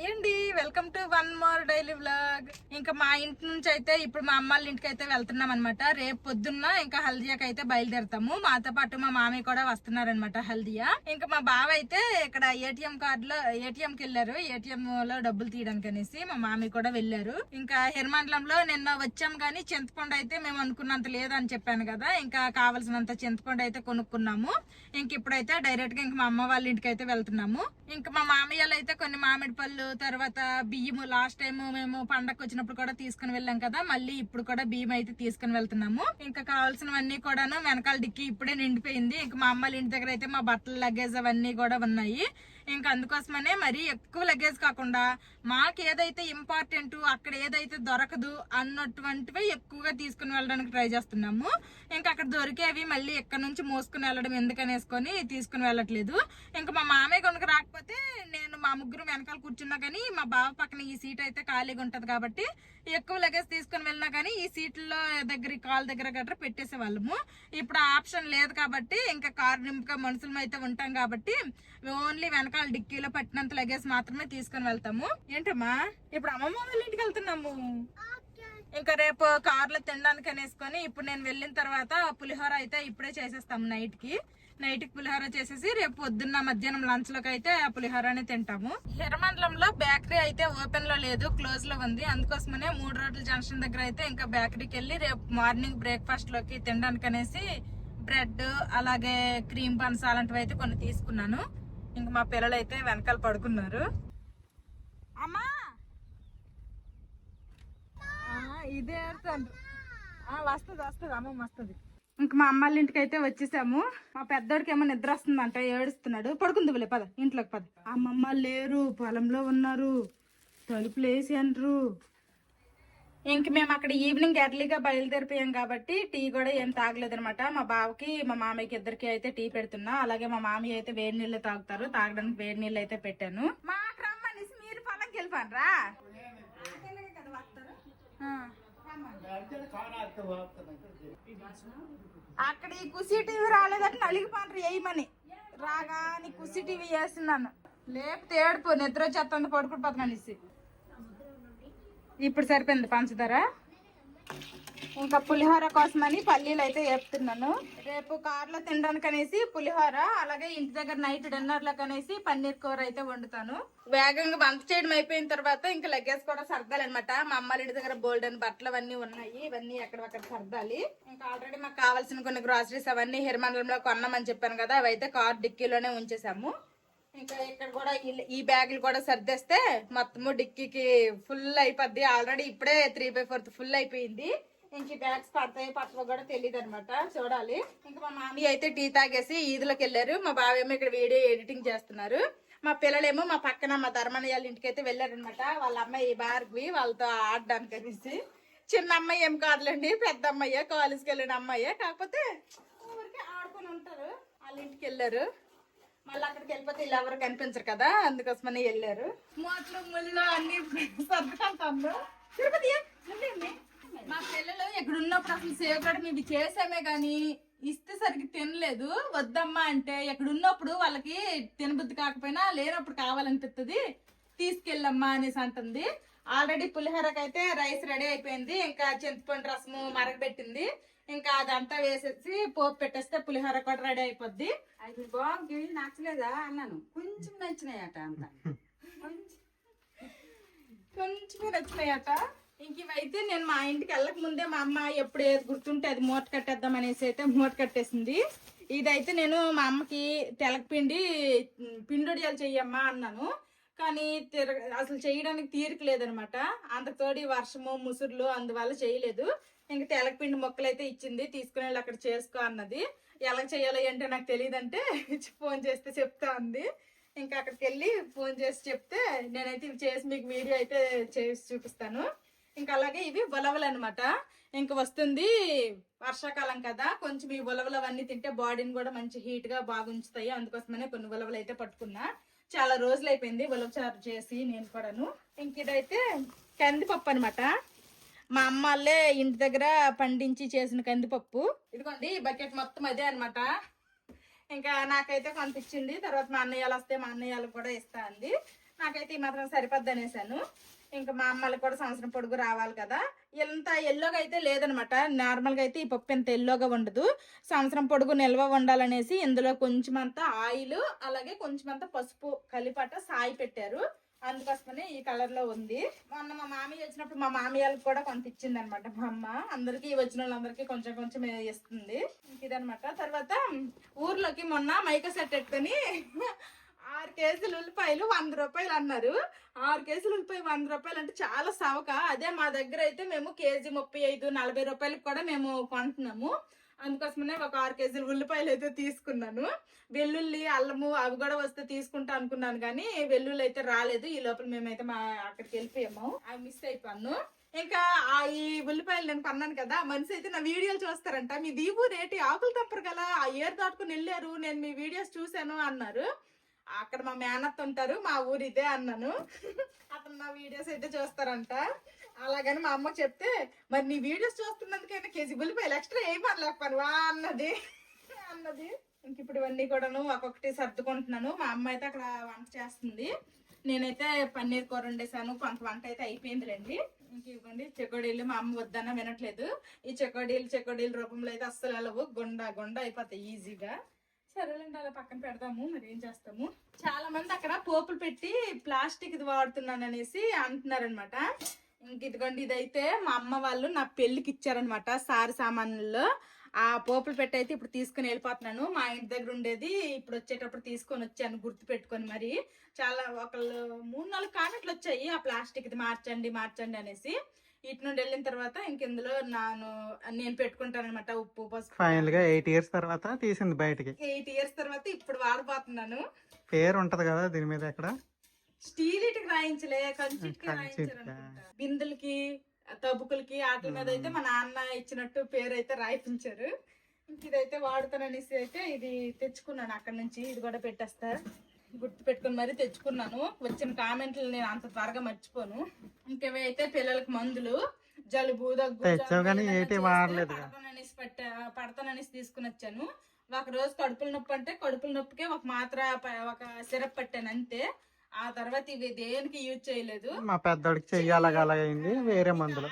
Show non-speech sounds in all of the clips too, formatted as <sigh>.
Hi అండి welcome to one more daily vlog. ఇంకా మా ఇంటి నుంచి అయితే ఇప్పుడు మా అమ్మాళ్ళ ఇంటికి అయితే వెళ్తున్నాం అనమాట రేపు పొద్దున్న ఇంకా హల్దియాకి అయితే బయలుదేరుతాము. మాతో పాటు మా మామయ్య కూడా వస్తున్నారనమాట హల్దియా. ఇంకా మా బావ అయితే ఇక్కడ ఏటీఎం కార్డు లో ఏటీఎం కి వెళ్ళారు. ఏటీఎం లో డబ్బులు తీయడానికి అనేసి మా మామయ్య కూడా వెళ్ళారు. ఇంకా హిర్మండలంలో నిన్న వచ్చాం కానీ చింతపండు అయితే మేము అనుకున్నంత లేదని చెప్పాను కదా. ఇంకా కావలసినంత చింతపండు అయితే కొనుక్కున్నాము. ఇంక ఇప్పుడైతే డైరెక్ట్గా ఇంకా మా అమ్మ వాళ్ళ ఇంటికి అయితే వెళ్తున్నాము. ఇంకా మా మామయ్యలు అయితే కొన్ని మామిడి పళ్ళు తర్వాత బియ్యము లాస్ట్ టైం మేము పండగకు వచ్చినప్పుడు కూడా తీసుకుని వెళ్ళాం కదా మళ్ళీ ఇప్పుడు కూడా బియ్యం అయితే తీసుకుని వెళ్తున్నాము. ఇంకా కావాల్సినవన్నీ కూడాను వెనకాల డిక్కి ఇప్పుడే నిండిపోయింది. ఇంకా మా అమ్మాయిల ఇంటి దగ్గర అయితే మా బట్టల లగేజ్ అవన్నీ కూడా ఉన్నాయి. ఇంకా అందుకోసమనే మరి ఎక్కువ లగేజ్ కాకుండా మాకు ఏదైతే ఇంపార్టెంట్ అక్కడ ఏదైతే దొరకదు అన్నటువంటివి ఎక్కువగా తీసుకుని వెళ్ళడానికి ట్రై చేస్తున్నాము. ఇంకా అక్కడ దొరికేవి మళ్ళీ ఇక్కడ నుంచి మోసుకుని వెళ్ళడం ఎందుకనేసుకొని తీసుకుని వెళ్ళట్లేదు. ఇంకా మా మామయ్య కొనుక రాక ముగ్గురు వెనకాల కూర్చున్నా కానీ మా బావ పక్కన ఈ సీట్ అయితే ఖాళీగా ఉంటుంది కాబట్టి ఎక్కువ లగేజ్ తీసుకుని వెళ్ళినా కానీ ఈ సీట్లో దగ్గర కాల్ దగ్గర గట్రా పెట్టేసే వాళ్ళము ఇప్పుడు ఆప్షన్ లేదు కాబట్టి ఇంకా కార్ నింపుగా మనుషులం అయితే ఉంటాం కాబట్టి ఓన్లీ వెనకాల డిక్కీలో పట్టినంత లగేజ్ మాత్రమే తీసుకుని వెళ్తాము. ఏంటమ్మా? ఇప్పుడు అమ్మమ్మ వాళ్ళ ఇంటికి వెళ్తున్నాము. ఇంకా రేపు కార్లో తినడానికి అనేసుకొని ఇప్పుడు నేను వెళ్ళిన తర్వాత పులిహోర అయితే ఇప్పుడే చేసేస్తాము నైట్కి నైట్కి నైట్ పులిహోర చేసేసి రేపు పొద్దున్న మధ్యాహ్నం లంచ్లోకి అయితే ఆ పులిహోరని తింటాము. హిరమండలంలో బేకరీ అయితే ఓపెన్లో లేదు క్లోజ్లో ఉంది. అందుకోసమనే మూడు రోడ్ల జంక్షన్ దగ్గర అయితే ఇంకా బేకరీకి వెళ్ళి రేపు మార్నింగ్ బ్రేక్ఫాస్ట్లోకి తినడానికి అనేసి బ్రెడ్ అలాగే క్రీమ్ బన్స్ అలాంటివి అయితే కొన్ని తీసుకున్నాను. ఇంకా మా పిల్లలు అయితే వెనకాల పడుకున్నారు. అమ్మా! ఇదే వస్తుంది వస్తుంది. అమ్మ వస్తది. అమ్మమ్మ ఇంక మా అమ్మాళ్ళ ఇంటికి అయితే వచ్చేసాము. మా పెద్దోడికి ఏమో నిద్ర వస్తుందంట ఏడుస్తున్నాడు. పడుకుంది పద ఇంట్లోకి పద. అమ్మమ్మ లేరు పొలంలో ఉన్నారు. తలుపులు వేసి అంటారు ఇంక మేము అక్కడ ఈవినింగ్ ఎర్లీగా బయలుదేరిపోయాం కాబట్టి టీ కూడా ఏం తాగలేదు అనమాట మా బావకి మా మామయ్యకి ఇద్దరికి అయితే టీ పెడుతున్నా. అలాగే మా మామయ్య అయితే వేడి నీళ్ళు తాగుతారు. తాగడానికి వేడి నీళ్ళు అయితే పెట్టాను. మాకు రమ్మనేసి మీరు పొలంకి వెళ్ళిపోనరా అక్కడ ఈ కుసి టీవీ రాలేదంటే నలిగిపోండ్రు వేయమని రాగా నీ కుసి టీవీ వేస్తున్నాను లేపితే ఏడుపు నిద్ర వచ్చేస్తుంది పడుకుని పదకనేసి ఇప్పుడు సరిపోయింది పంచదార ఇంకా పులిహోర కోసమని పల్లీలు అయితే వేపుతున్నాను. రేపు కార్లో తినడానికి అనేసి పులిహోర అలాగే ఇంటి దగ్గర నైట్ డిన్నర్లకు అనేసి పన్నీర్ కూర అయితే వండుతాను. వేగంగా వంట చేయడం అయిపోయిన తర్వాత ఇంకా లగేజ్ కూడా సర్దాలన్నమాట మా అమ్మాయి ఇంటి దగ్గర బోల్డ్ అని బట్టలు అవన్నీ ఉన్నాయి. ఇవన్నీ ఎక్కడక్కడ సర్దాలి. ఇంకా ఆల్రెడీ మాకు కావాల్సిన కొన్ని గ్రాసరీస్ అవన్నీ హిరమండలంలో కొన్నామని చెప్పాను కదా అవైతే కార్ డిక్కీలోనే ఉంచేసాము. ఇంకా ఇక్కడ కూడా ఈ- బ్యాగులు కూడా సర్దేస్తే మొత్తము డిక్కీకి ఫుల్ అయిపోద్ది. ఆల్రెడీ ఇప్పుడే త్రీ బై ఫోర్త్ ఫుల్ అయిపోయింది. ఇంక ఈ బ్యాగ్స్ పడతాయి పట్టవో కూడా తెలియదు అనమాట చూడాలి. ఇంకా మా మామీ అయితే టీ తాగేసి ఈదులోకి వెళ్ళారు. మా బావేమో ఇక్కడ వీడియో ఎడిటింగ్ చేస్తున్నారు. మా పిల్లలేమో మా పక్కన మా ధర్మనయ్య వాళ్ళ ఇంటికి అయితే వెళ్ళారనమాట. వాళ్ళ అమ్మాయి భార్గవి వాళ్ళతో ఆడడానికి అనేసి చిన్న అమ్మాయి ఏం కాదులేండి పెద్ద అమ్మాయి కాలేజ్కి వెళ్ళిన అమ్మాయి. కాకపోతే ఊరికి ఆడుకొని ఉంటారు. వాళ్ళ ఇంటికి వెళ్ళారు. మళ్ళీ అక్కడికి వెళ్ళిపోతే వీళ్ళు ఎవరు కనిపించరు కదా అందుకోసమని వెళ్ళారు. మోట్లు ముళ్ళు అన్ని సర్దుకుంటాము తిరుపతి? మా పిల్లలు ఇక్కడ ఉన్నప్పుడు అసలు సేవకడం ఇవి చేసామే గాని ఇస్తే సరిగ్గా తినలేదు. వద్దమ్మా అంటే ఇక్కడ ఉన్నప్పుడు వాళ్ళకి తినబుద్ధి కాకపోయినా లేనప్పుడు కావాలనిపిస్తుంది తీసుకెళ్ళమ్మా అనేసి అంటుంది. ఆల్రెడీ పులిహోరకైతే రైస్ రెడీ అయిపోయింది. ఇంకా చింతపండు రసము మరగబెట్టింది. ఇంకా అదంతా వేసేసి పోపు పెట్టేస్తే పులిహోర కూడా రెడీ అయిపోద్ది. అది బాగుంది నచ్చలేదా అన్నాను. కొంచెం నచ్చినాయట అంత. కొంచెం నచ్చినాయట. ఇంక ఇవైతే నేను మా ఇంటికి వెళ్ళక ముందే మా అమ్మ ఎప్పుడు ఏది గుర్తుంటే అది మూట కట్టేద్దాం అనేసి అయితే మూట కట్టేసింది. ఇదైతే నేను మా అమ్మకి తెలకపిండి ఉమ్, పిండొడియాలు చెయ్యమ్మా అన్నాను. కానీ తిరగ అసలు చేయడానికి తీరిక లేదనమాట. అంతతోడి వర్షము ముసురులు అందువల్ల చేయలేదు. ఇంకా తెలకపిండి మొక్కలు అయితే ఇచ్చింది తీసుకుని వెళ్ళి అక్కడ చేసుకో అన్నది. ఎలా చేయాలి అంటే నాకు తెలియదంటే <laughs> ఫోన్ చేస్తే చెప్తా అంది. ఇంకా అక్కడికి వెళ్ళి ఫోన్ చేసి చెప్తే నేనైతే ఇవి చేసి మీకు వీడియో అయితే చేసి చూపిస్తాను. ఇంకా అలాగే ఇవి ఉలవలు అనమాట ఇంకా వస్తుంది వర్షాకాలం కదా కొంచెం ఈ ఉలవలు అవన్నీ తింటే బాడీని కూడా మంచి హీట్గా బాగుంచుతాయి. అందుకోసమనే కొన్ని ఉలవలు అయితే పట్టుకున్నా. చాలా రోజులు అయిపోయింది ఉలవ చారు చేసి నేను కూడాను. ఇంక ఇదైతే కందిపప్పు అనమాట మా అమ్మ వాళ్ళే ఇంటి దగ్గర పండించి చేసిన కందిపప్పు. ఇదిగోండి బకెట్ మొత్తం అదే అనమాట ఇంకా నాకైతే కొంత ఇచ్చింది తర్వాత మా అన్నయ్యలు వస్తే మా అన్నయ్య కూడా ఇస్తా అంది. నాకైతే ఈ మాత్రం సరిపోద్ది అనేసాను. ఇంకా మా అమ్మలకు కూడా సంవత్సరం పొడుగు రావాలి కదా. ఇంత ఎల్లోగా అయితే లేదనమాట నార్మల్గా అయితే ఈ పప్పు ఇంత ఎల్లోగా ఉండదు. సంవత్సరం పొడుగు నిల్వ ఉండాలనేసి ఇందులో కొంచెం అంత ఆయిల్ అలాగే కొంచెం అంత పసుపు కలిపట సాయి పెట్టారు. అందుకోసమనే ఈ కలర్లో ఉంది. మొన్న మా మామయ్య వచ్చినప్పుడు మా మామయ్యలకు కూడా కొంత ఇచ్చింది అనమాట మా అమ్మ అందరికి వచ్చిన వాళ్ళందరికీ కొంచెం కొంచెం ఇస్తుంది. ఇదనమాట. తర్వాత ఊర్లోకి మొన్న మైక సెట్ ఎట్టుకొని ఆరు కేజీలు ఉల్లిపాయలు వంద రూపాయలు అన్నారు. ఆరు కేజీలు ఉల్లిపాయ వంద రూపాయలు అంటే చాలా సవక. అదే మా దగ్గర అయితే మేము కేజీ ముప్పై ఐదు నలభై రూపాయలకు కూడా మేము కొంటున్నాము. అందుకోసమనే ఒక ఆరు కేజీలు ఉల్లిపాయలు అయితే తీసుకున్నాను. వెల్లుల్లి అల్లము అవి కూడా వస్తే తీసుకుంటా అనుకున్నాను కానీ వెల్లుల్లి అయితే రాలేదు. ఈ లోపల మేమైతే మా అక్కడికి వెళ్ళిపోయాము. అవి మిస్ అయిపోయాను. ఇంకా ఆ ఈ ఉల్లిపాయలు నేను కొన్నాను కదా మనిషి అయితే నా వీడియోలు చూస్తారంట. మీ దీపు రేటి ఆకులు తప్పరు కదా ఆ ఏరు దాటుకుని వెళ్ళారు నేను మీ వీడియోస్ చూశాను అన్నారు. అక్కడ మా మేనత్ ఉంటారు మా ఊరు ఇదే అన్నాను. అతను నా వీడియోస్ అయితే చూస్తారంట. అలాగని మా అమ్మ చెప్తే మరి నీ వీడియోస్ చూస్తున్నందుకైనా కేజీ ఉల్లిపాయలు ఎక్స్ట్రా ఏం పర్లేకపోను వా అన్నది. అన్నది. ఇంక ఇప్పుడు ఇవన్నీ కూడాను ఒక్కొక్కటి సర్దుకుంటున్నాను. మా అమ్మ అయితే అక్కడ వంట చేస్తుంది. నేనైతే పన్నీర్ కూర వండేసాను కొంత వంట అయితే అయిపోయిందిలేండి. ఇంక ఇవ్వండి చెకోడీలు మా అమ్మ వద్దన్నా వినట్లేదు. ఈ చెకోడీలు చెకోడీలు రూపంలో అయితే అస్సలు వెళ్ళవు. గుండ గుండ అయిపోతాయి ఈజీగా. సరేలేండి అలా పక్కన పెడదాము. మరి ఏం చేస్తాము? చాలా మంది అక్కడ పోపులు పెట్టి ప్లాస్టిక్ ఇది వాడుతున్నాను అనేసి అంటున్నారనమాట ఇంక ఇదిగోండి ఇదైతే మా అమ్మ వాళ్ళు నా పెళ్ళికి ఇచ్చారనమాట సారి సామాన్లలో. ఆ పోపులు పెట్టి అయితే ఇప్పుడు తీసుకుని వెళ్ళిపోతున్నాను. మా ఇంటి దగ్గర ఉండేది ఇప్పుడు వచ్చేటప్పుడు తీసుకొని వచ్చాను గుర్తు పెట్టుకొని మరి. చాలా ఒకళ్ళు మూడు నాలుగు కామెంట్లు వచ్చాయి ఆ ప్లాస్టిక్ ఇది మార్చండి మార్చండి అనేసి. ఇటు నుండి వెళ్ళిన తర్వాత ఇంక ఇందులో నాను నేను పెట్టుకుంటాను అనమాట ఉప్పు పసుపు. ఫైనల్గా ఎయిట్ ఇయర్స్ తర్వాత తీసింది బయటికి. ఎయిట్ ఇయర్స్ తర్వాత ఇప్పుడు వాడబోతున్నాను. పేరు ఉంటది కదా దీని మీద ఎక్కడ? స్టీల్ ఇటుకి రాయించలే కంచికా. రాయించారు బిందులకి తబుకులకి వాటి మీద అయితే మా నాన్న ఇచ్చినట్టు పేరు అయితే రాయిపించారు ఇంక ఇదైతే వాడుతాననేసి అయితే ఇది తెచ్చుకున్నాను అక్కడ నుంచి ఇది కూడా పెట్టేస్తా. గుర్తు పెట్టుకుని మరీ తెచ్చుకున్నాను. వచ్చిన కామెంట్లు నేను అంత త్వరగా మర్చిపోను. ఇంకవి అయితే పిల్లలకి మందులు జలుబు దగ్గు తెచ్చావు కానీ జ్వరం ఏటి ఏదైనా వాడలేదు చేస్తే పడతాననేసి పెట్టా పడతాననేసి తీసుకుని వచ్చాను. ఒక రోజు కడుపుల నొప్పి అంటే కడుపుల నొప్పికే ఒక మాత్ర ప- ఒక సిరప్ పట్టాను అంతే. ఆ తర్వాత ఇవి దేనికి యూజ్ చేయలేదు. మా పెద్దోడికి చెయ్యి అలాగ అలాగైంది వేరే మందులు.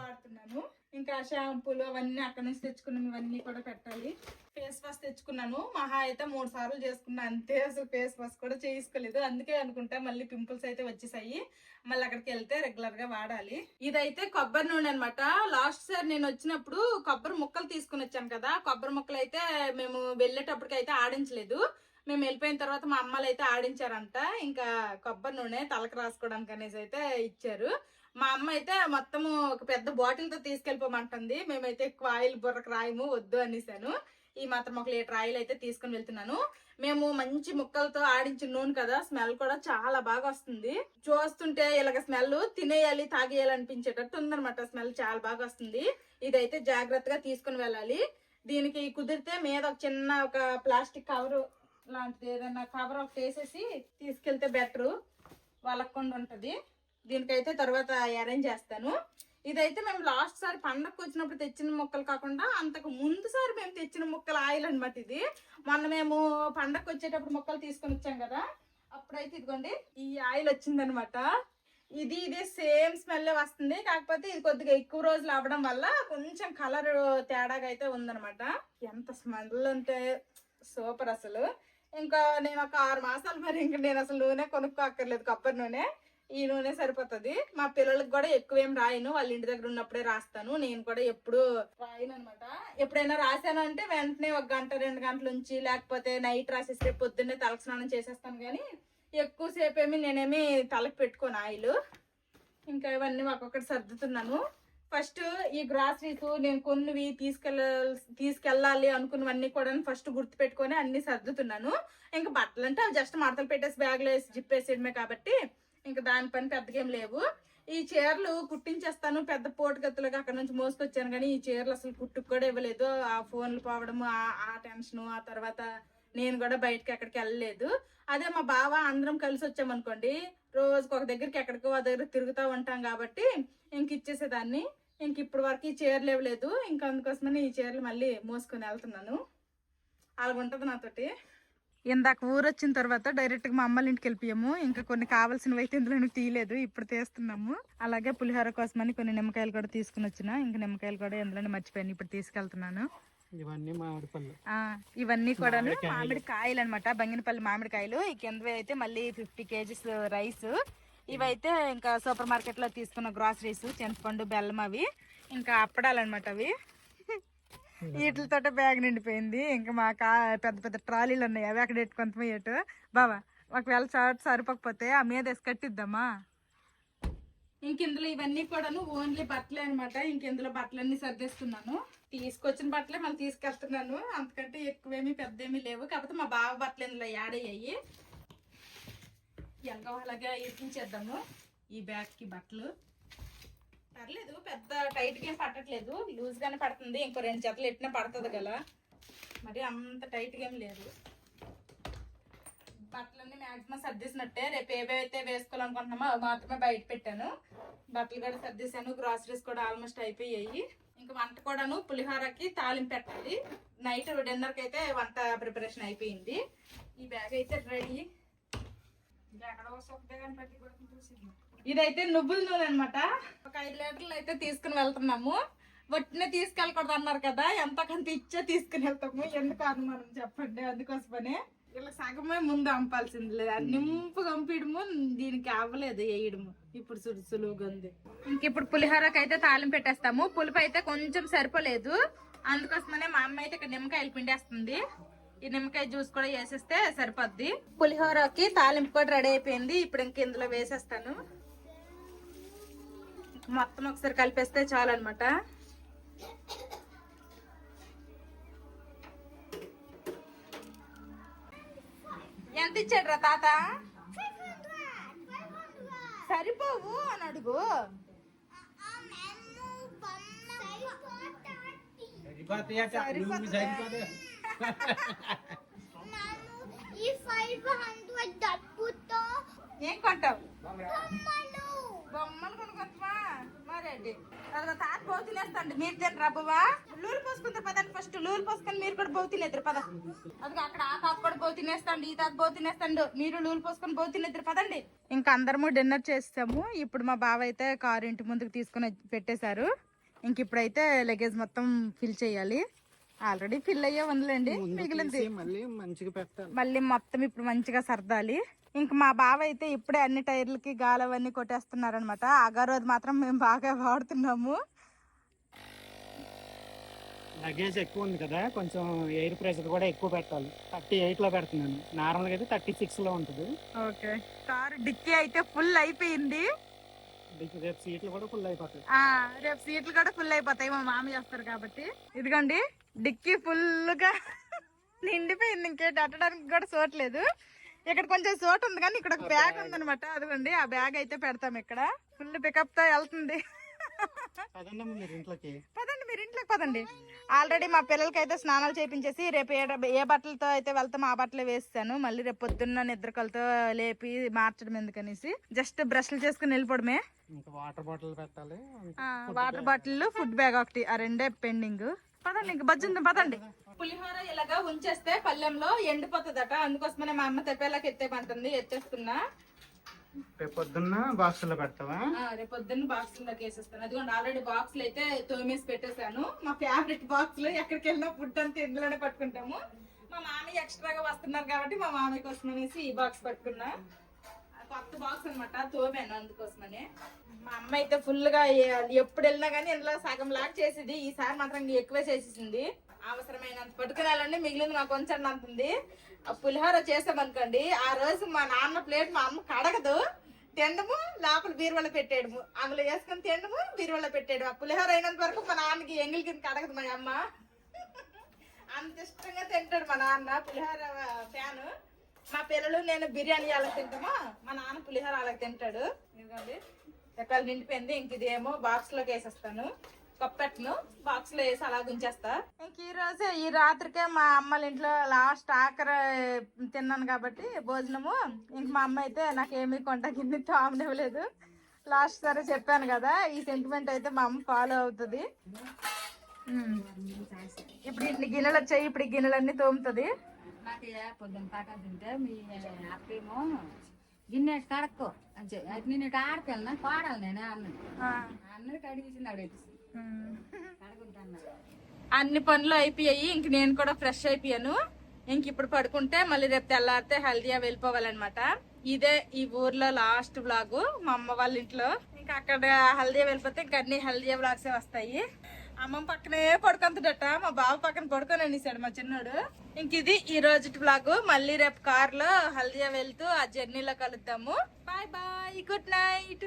వాడుతున్నాను. ఇంకా షాంపూలు అవన్నీ అక్కడ నుంచి తెచ్చుకున్నాం ఇవన్నీ కూడా పెట్టాలి. ఫేస్ వాష్ తెచ్చుకున్నాను. మహా అయితే మూడు సార్లు చేసుకున్నా అంతే అసలు ఫేస్ వాష్ కూడా చేసుకోలేదు అందుకే అనుకుంటా మళ్ళీ పింపుల్స్ అయితే వచ్చేసాయి. మళ్ళీ అక్కడికి వెళ్తే రెగ్యులర్గా వాడాలి. ఇదైతే కొబ్బరి నూనె అనమాట లాస్ట్ సార్ నేను వచ్చినప్పుడు కొబ్బరి ముక్కలు తీసుకుని వచ్చాను కదా. కొబ్బరి ముక్కలు అయితే మేము వెళ్ళేటప్పటికి అయితే ఆడించలేదు. మేము వెళ్ళిపోయిన తర్వాత మా అమ్మలు అయితే ఆడించారంట. ఇంకా కొబ్బరి నూనె తలకు రాసుకోవడానికి అనేసి అయితే ఇచ్చారు. మా అమ్మ అయితే మొత్తము ఒక పెద్ద బాటిల్తో తీసుకెళ్ళిపోమంటుంది. మేమైతే ఎక్కువ ఆయిల్ బుర్రకు రాయము వద్దు అనేసాను. ఈ మాత్రం ఒక లీటర్ ఆయిల్ అయితే తీసుకుని వెళ్తున్నాను. మేము మంచి ముక్కలతో ఆడించిన నూనె కదా స్మెల్ కూడా చాలా బాగా వస్తుంది. చూస్తుంటే ఇలాగ స్మెల్ తినేయాలి తాగేయాలి అనిపించేటట్టు ఉందనమాట స్మెల్ చాలా బాగా వస్తుంది. ఇదైతే జాగ్రత్తగా తీసుకుని వెళ్ళాలి. దీనికి కుదిరితే మీద ఒక చిన్న ఒక ప్లాస్టిక్ కవర్ లాంటిది ఏదైనా కవర్ ఒకటి వేసేసి తీసుకెళ్తే బెటర్ వాళ్ళకుండా ఉంటుంది. దీనికైతే తర్వాత అరేంజ్ చేస్తాను. ఇదైతే మేము లాస్ట్ సారి పండగకు వచ్చినప్పుడు తెచ్చిన ముక్కలు కాకుండా అంతకు ముందు సారి మేము తెచ్చిన ముక్కల ఆయిల్ అనమాట ఇది. మొన్న మేము పండగకు వచ్చేటప్పుడు ముక్కలు తీసుకొని వచ్చాం కదా. అప్పుడైతే ఇదిగోండి ఈ ఆయిల్ వచ్చిందనమాట ఇది ఇదే సేమ్ స్మెల్ వస్తుంది. కాకపోతే ఇది కొద్దిగా ఎక్కువ రోజులు అవ్వడం వల్ల కొంచెం కలర్ తేడాగా అయితే ఉందన్నమాట. ఎంత స్మెల్ అంటే సూపర్ అసలు. ఇంకా నేను ఒక ఆరు మాసాలు మరి ఇంకా నేను అసలు నూనె కొనుక్కోక్కర్లేదు కొబ్బరి నూనె. ఈ నూనె సరిపోతుంది. మా పిల్లలకు కూడా ఎక్కువ ఏం రాయను. వాళ్ళ ఇంటి దగ్గర ఉన్నప్పుడే రాస్తాను. నేను కూడా ఎప్పుడు రాయను అనమాట ఎప్పుడైనా రాశాను అంటే వెంటనే ఒక గంట రెండు గంటల నుంచి లేకపోతే నైట్ రాసేసి రేపు పొద్దున్నే తలకు స్నానం చేసేస్తాను కానీ ఎక్కువసేపు ఏమి నేనేమి తలకు పెట్టుకోను ఆయిల్. ఇంకా ఇవన్నీ ఒక్కొక్కటి సర్దుతున్నాను. ఫస్ట్ ఈ గ్రాసరీస్ నేను కొన్నివి తీసుకెళ్ళ తీసుకెళ్ళాలి అనుకున్నవన్నీ కూడా ఫస్ట్ గుర్తు పెట్టుకొని అన్ని సర్దుతున్నాను. ఇంకా బట్టలు అంటే అవి జస్ట్ మడతలు పెట్టేసి బ్యాగ్లో వేసి జిప్ వేసేయడమే కాబట్టి ఇంకా దాని పని పెద్దగా ఏం లేవు. ఈ చీరలు కుట్టించేస్తాను పెద్ద పోటుగత్తులుగా అక్కడ నుంచి మోసుకొచ్చాను కానీ ఈ చీరలు అసలు కుట్టుకు కూడా ఇవ్వలేదు. ఆ ఫోన్లు పోవడము ఆ- ఆ టెన్షన్ ఆ తర్వాత నేను కూడా బయటకి ఎక్కడికి వెళ్ళలేదు. అదే మా బావ అందరం కలిసి వచ్చామనుకోండి రోజుకి ఒక దగ్గరికి ఎక్కడికో ఒక దగ్గర తిరుగుతూ ఉంటాం కాబట్టి ఇంక ఇచ్చేసేదాన్ని. ఇంక ఇప్పుడు వరకు ఈ చీరలు ఇవ్వలేదు ఇంకా అందుకోసమని ఈ చీరలు మళ్ళీ మోసుకొని వెళ్తున్నాను. అలాగుంటుంది నాతోటి. ఇందాక ఊరు వచ్చిన తర్వాత డైరెక్ట్గా మా అమ్మల ఇంటికి వెళ్ళిపోయాము. ఇంకా కొన్ని కావాల్సినవి అయితే ఇందులో తీయలేదు ఇప్పుడు తీస్తున్నాము. అలాగే పులిహోర కోసమని కొన్ని నిమ్మకాయలు కూడా తీసుకుని వచ్చిన ఇంకా నిమ్మకాయలు కూడా ఇందులోనే మర్చిపోయాను ఇప్పుడు తీసుకెళ్తున్నాను. ఇవన్నీ మామిడి పళ్ళు. ఇవన్నీ కూడా మామిడి కాయలు అనమాట బంగినపల్లి మామిడికాయలు. ఈ కిందవి అయితే మళ్ళీ ఫిఫ్టీ కేజీస్ రైస్. ఇవైతే ఇంకా సూపర్ మార్కెట్లో తీసుకున్న గ్రాసరీస్ చింతపండు బెల్లం అవి. ఇంకా అప్పడాలు అనమాట అవి. వీటితో బ్యాగ్ నిండిపోయింది. ఇంకా మా కా పెద్ద పెద్ద ట్రాలీలు ఉన్నాయి. అవి అక్కడ ఎట్టుకుంటామో ఏటు బాబా ఒకవేళ చాట్ సరిపోకపోతే ఆ మీద వేసి కట్టిద్దామా? ఇందులో ఇవన్నీ కూడాను ఓన్లీ బట్టలే అనమాట ఇంక ఇందులో బట్టలన్నీ సర్దేస్తున్నాను. తీసుకొచ్చిన బట్టలే మళ్ళీ తీసుకెళ్తున్నాను. అంతకంటే ఎక్కువేమీ పెద్దేమీ లేవు. కాకపోతే మా బావ బట్టలు ఇందులో యాడ్ అయ్యాయి. ఎలాగో అలాగా ఇరికించేద్దాము ఈ బ్యాగ్కి బట్టలు. పర్లేదు పెద్ద టైట్గా ఏం పట్టట్లేదు. లూజ్ గానే పడుతుంది. ఇంకో రెండు జతలు ఎట్టినా పడుతుంది కదా. మరి అంత టైట్గా ఏం లేదు. మ్యాక్సిమం సర్దిసినట్టే. సర్దేసినట్టే రేపు ఏవైతే వేసుకోవాలనుకుంటున్నామో అవి మాత్రమే బయట పెట్టాను. బట్టలు కూడా సర్దేశాను. గ్రాసరీస్ కూడా ఆల్మోస్ట్ అయిపోయాయి. ఇంకా వంట కూడాను పులిహోరకి తాలింపు పెట్టాలి. నైట్ డిన్నర్కి అయితే వంట ప్రిపరేషన్ అయిపోయింది. ఈ బ్యాగ్ అయితే రెడీ ఇదైతే నువ్వుల నూనె అనమాట ఒక ఐదు లీటర్లు అయితే తీసుకుని వెళ్తున్నాము. వట్టినే తీసుకెళ్ళకూడదు అన్నారు కదా. ఎంత కొంత ఇచ్చే తీసుకుని వెళ్తాము. ఎందుకు అనుమానం చెప్పండి. అందుకోసమనే. ఇలా సగమే ముందు అంపాల్సింది లేదు. నింపు కంపిడము దీనికి అవ్వలేదు వేయడము. ఇప్పుడు సుడు సులువుగా ఉంది. ఇంక ఇప్పుడు పులిహోరకి అయితే తాలింపు పెట్టేస్తాము. పులుపు అయితే కొంచెం సరిపోలేదు. అందుకోసమనే మా అమ్మ అయితే ఇక్కడ నిమ్మకాయలు పిండేస్తుంది. ఈ నిమ్మకాయ జ్యూస్ కూడా వేసేస్తే సరిపోద్ది. పులిహోరకి తాలింపు కూడా రెడీ అయిపోయింది. ఇప్పుడు ఇంక ఇందులో వేసేస్తాను. మొత్తం ఒకసారి కలిపేస్తే చాలు ఎంత ఇచ్చాడు రా తాత? సరిపోవు అని అడుగు. ఏం కొంటావు? బొమ్మలు. బొమ్మలు కొనుక్కొస్తావా మరేంటి అదిగో తాత బౌ తినేస్తాండి. మీరు తినరా బావా లూలు పోసుకుంటారు. పదండి ఫస్ట్ లూలు పోసుకొని మీరు కూడా బౌ తినేద్దరు. పద. అదిగో అక్కడ ఆ తాత కూడా బౌ తినేస్తాండి. ఈ తాత బౌ తినేస్తాండు. మీరు లూలు పోసుకొని బౌ తినేద్దరు. పదండి. ఇంకా అందరము డిన్నర్ చేస్తాము. ఇప్పుడు మా బావ అయితే కారు ఇంటి ముందుకు తీసుకొని పెట్టేశారు. ఇంక ఇప్పుడైతే లగేజ్ మొత్తం ఫిల్ చేయాలి. ఆల్రెడీ ఫిల్ అయ్యే ఉందిలేండి మిగిలింది. మళ్ళీ మంచిగా పెట్టాలి. మళ్ళీ మొత్తం ఇప్పుడు మంచిగా సర్దాలి. ఇంక మా బావ అయితే ఇప్పుడే అన్ని టైర్లకి గాలి అవన్నీ కొట్టేస్తున్నారనమాట అగారోజు మాత్రం మేము బాగా వాడుతున్నాము. లగేజ్ ఎక్కువ ఉంది కదా కొంచెం ఎయిర్ ప్రెషర్ కూడా ఎక్కువ పెట్టాలి. థర్టీ ఎయిట్లో పెడుతున్నాను. నార్మల్గా అయితే థర్టీ సిక్స్లో ఉంటుంది. ఓకే. కారు డిక్కీ అయితే ఫుల్ అయిపోయింది. రేపు సీట్లు కూడా ఫుల్ అయిపోతాయి. ఆ రేపు సీట్లు కూడా ఫుల్ అయిపోతాయి. మా మామ చేస్తారు కాబట్టి. ఇదిగోండి. డిక్కీ ఫుల్గా <laughs> నిండిపోయింది. ఇంకేంటి అట్టడానికి కూడా చోట్లేదు ఇక్కడ కొంచెం చోటు ఉంది కానీ ఇక్కడ ఒక బ్యాగ్ ఉందన్నమాట. అదిగోండి ఆ బ్యాగ్ అయితే పెడతాం ఇక్కడ. ఫుల్ పికప్తో వెళ్తుంది. <laughs> పదండి మీరు ఇంట్లోకి. పదండి ఆల్రెడీ మా పిల్లలకి అయితే స్నానాలు చేపించేసి రేపు ఏ ఏ బట్టలతో అయితే వెళ్తామో ఆ బట్టలే వేస్తాను మళ్ళీ రేపు పొద్దున్న నిద్రకలతో లేపి మార్చడం ఎందుకనేసి. జస్ట్ బ్రష్లు చేసుకుని వెళ్ళిపోవడమే. ఇంకా వాటర్ బాటిల్ పెట్టాలి. వాటర్ బాటిల్ ఫుడ్ బ్యాగ్ ఒకటి. ఆ రెండే పెండింగ్. పదండి ఇంక బజ్జింది పదండి. పులిహోర ఇలాగా ఉంచేస్తే పల్లెంలో ఎండిపోతుందట. అందుకోసమనే మా అమ్మ తెప్పేలాకి ఎత్తేమంటుంది ఎత్తేస్తున్నా. రేపు పొద్దున్న బాక్స్లో పెడతావా? ఆ, రేపు పొద్దున్న బాక్స్లోకి వేసేస్తాను. అదిగోండి ఆల్రెడీ బాక్స్లో అయితే తోమేసి పెట్టేశాను. మా ఫేవరెట్ బాక్స్లో ఎక్కడికి వెళ్ళినా ఫుడ్ అంతా ఇందులోనే పట్టుకుంటాము. మా మామయ్య ఎక్స్ట్రాగా వస్తున్నారు కాబట్టి మా మామయ్య కోసం అనేసి ఈ బాక్స్ పట్టుకున్నా. కొత్త బాక్స్ అనమాట తోమాను అందుకోసమనే. మా అమ్మ అయితే ఫుల్గా ఎప్పుడు వెళ్ళినా కానీ ఇందులో సగం లాగా చేసేది. ఈసారి మాత్రం ఎక్కువే చేసేసింది. అవసరమైనంత పట్టుకురాలండి మిగిలింది మాకు కొంచెం అంతుంది ఆ పులిహోర చేసామనుకోండి ఆ రోజు మా నాన్న ప్లేట్ మా అమ్మ కడగదు. తినడము లోపల బీరువాలో పెట్టేయడము. అందులో వేసుకొని తినడము బీరువాలో పెట్టేయడం ఆ పులిహోర అయినంత వరకు మా నాన్నకి ఎంగిలి కింద కడగదు మా అమ్మ. అంత ఇష్టంగా తింటాడు మా నాన్న పులిహోర ఫ్యాన్. మా పిల్లలు నేను బిర్యానీ అలా తింటామో మా నాన్న పులిహోర అలా తింటాడు. ఇదిగోండి. ఎక్కడ నిండిపోయింది. ఇంక ఇదేమో బాక్స్లోకి వేసేస్తాను. కప్పెట్ను బాక్స్లో వేసి అలా ఉంచేస్తా ఇంక ఈ రోజు ఈ రాత్రికే మా అమ్మల ఇంట్లో లాస్ట్ ఆఖరి తిన్నాను కాబట్టి భోజనము. ఇంక మా అమ్మ అయితే నాకేమీ కొంట కింద తామనివ్వలేదు. లాస్ట్ సరే చెప్పాను కదా ఈ సెంటిమెంట్ అయితే మా అమ్మ ఫాలో అవుతుంది. ఇప్పుడు ఇన్ని గిన్నెలు వచ్చాయి ఇప్పుడు ఈ గిన్నెలన్నీ తోముతుంది. తాకా తింటే మీ అక్కేమో గిన్నె కడక్కో. అని చెప్పి నేను ఆడకెళ్ళినా పాడాలి నేను అన్నది. అన్నది కడుగుంటున్నాడు అన్ని పనులు అయిపోయాయి. ఇంక నేను కూడా ఫ్రెష్ అయిపోయాను. ఇంక ఇప్పుడు పడుకుంటే మళ్ళీ రేపు తెల్లారితే హెల్దీగా వెళ్ళిపోవాలన్నమాట. ఇదే ఈ ఊర్లో లాస్ట్ వ్లాగ్ మా అమ్మ వాళ్ళ ఇంట్లో. ఇంకా అక్కడ హెల్దీగా వెళ్ళిపోతే ఇంకా అన్ని హెల్దీగా వ్లాగ్సే వస్తాయి. అమ్మమ్మ పక్కనే పడుకుంటుందట మా బావ పక్కన పడుకొని అనేసాడు మా చిన్నోడు. ఇంక ఇది ఈ రోజు బ్లాగ్ మళ్ళీ రేపు కార్లో హల్దియా వెళ్తూ ఆ జర్నీలో కలుద్దాము. Bye bye good night